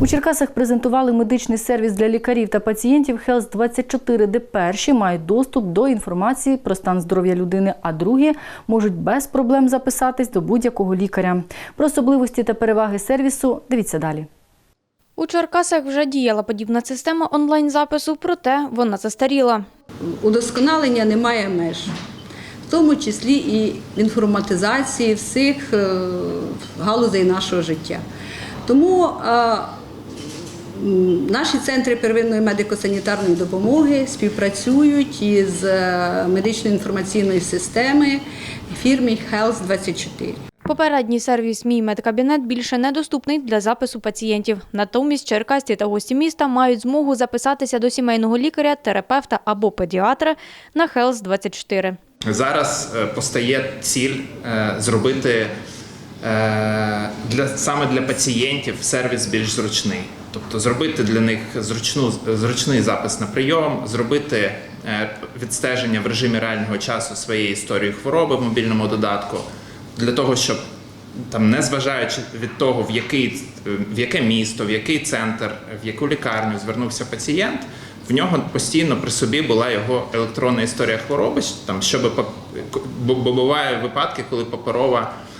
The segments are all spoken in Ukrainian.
У Черкасах презентували медичний сервіс для лікарів та пацієнтів Health 24 де перші мають доступ до інформації про стан здоров'я людини, а другі можуть без проблем записатись до будь-якого лікаря. Про особливості та переваги сервісу дивіться далі. У Черкасах вже діяла подібна система онлайн-запису, проте вона застаріла. удосконалення немає меж, в тому числі і інформатизації всіх е, галузей нашого життя. Тому е, наші центри первинної медико-санітарної допомоги співпрацюють із е, медичною інформаційною системою фірми Health 24. Попередній сервіс Мій медкабінет більше недоступний для запису пацієнтів. Натомість черкасті та гості міста мають змогу записатися до сімейного лікаря, терапевта або педіатра на Health 24 Зараз е, постає ціль е, зробити для саме для пацієнтів сервіс більш зручний. Тобто зробити для них зручну, зручний запис на прийом, зробити е, відстеження в режимі реального часу своєї історії хвороби в мобільному додатку, для того, щоб там, не зважаючи від того, в який в яке місто, в який центр, в яку лікарню звернувся пацієнт, в нього постійно при собі була його електронна історія хвороби, там, щоб бо буває випадки, коли паперова е,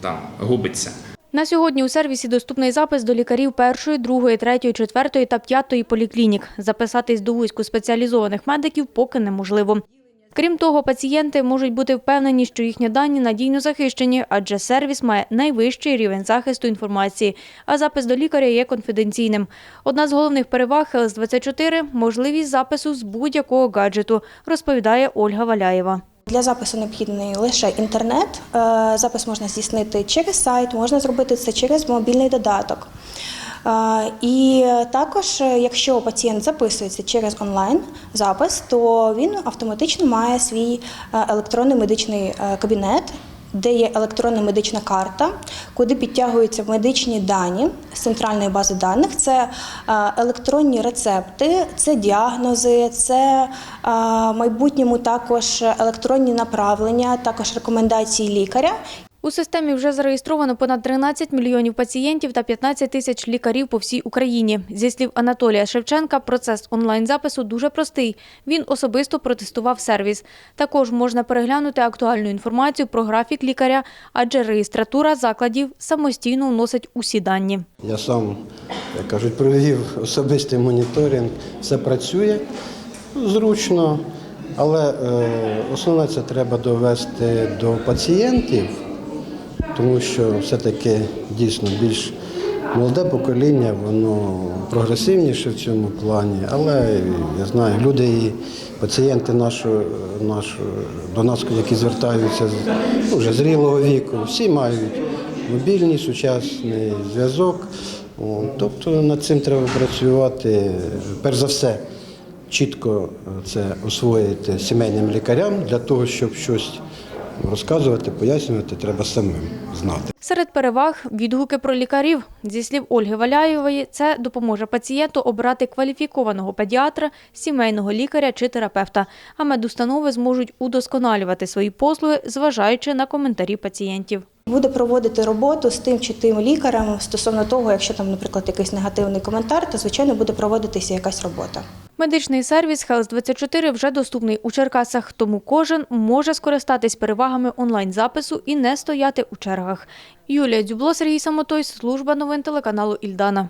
там губиться. На сьогодні у сервісі доступний запис до лікарів першої, другої, третьої, четвертої та п'ятої поліклінік. Записатись до вузькоспеціалізованих медиків поки неможливо. Крім того, пацієнти можуть бути впевнені, що їхні дані надійно захищені, адже сервіс має найвищий рівень захисту інформації, а запис до лікаря є конфіденційним. Одна з головних переваг Health 24 – можливість запису з будь-якого гаджету, розповідає Ольга Валяєва. Для запису необхідний лише інтернет. Е, Запис можна здійснити через сайт, можна зробити це через мобільний додаток. Е, І також, е, якщо пацієнт записується через онлайн запис, то він автоматично має свій електронний медичний кабінет, де є електронна медична карта, куди підтягуються медичні дані з центральної бази даних. Це е, електронні рецепти, це діагнози, це е, майбутньому також електронні направлення, також рекомендації лікаря. У системі вже зареєстровано понад 13 мільйонів пацієнтів та 15 тисяч лікарів по всій Україні. Зі слів Анатолія Шевченка, процес онлайн-запису дуже простий. Він особисто протестував сервіс. Також можна переглянути актуальну інформацію про графік лікаря, адже реєстратура закладів самостійно вносить усі дані. Я сам, як кажуть, провів особистий моніторинг. Все працює зручно, але е, основне це треба довести до пацієнтів, тому що все-таки дійсно більш молоде покоління, воно прогресивніше в цьому плані. Але я знаю, люди і пацієнти нашого, нашого, до нас, які звертаються з ну, вже зрілого віку, всі мають мобільний сучасний зв'язок. Тобто над цим треба працювати, перш за все, чітко це освоїти сімейним лікарям для того, щоб щось розказувати, пояснювати, треба самим знати. Серед переваг – відгуки про лікарів. Зі слів Ольги Валяєвої, це допоможе пацієнту обрати кваліфікованого педіатра, сімейного лікаря чи терапевта, а медустанови зможуть удосконалювати свої послуги, зважаючи на коментарі пацієнтів. Буде проводити роботу з тим чи тим лікарем стосовно того, якщо там, наприклад, якийсь негативний коментар, то звичайно буде проводитися якась робота. Медичний сервіс Health 24 вже доступний у Черкасах, тому кожен може скористатись перевагами онлайн-запису і не стояти у чергах. Юлія Дзюбло, Сергій Самотой, служба новин телеканалу Ільдана.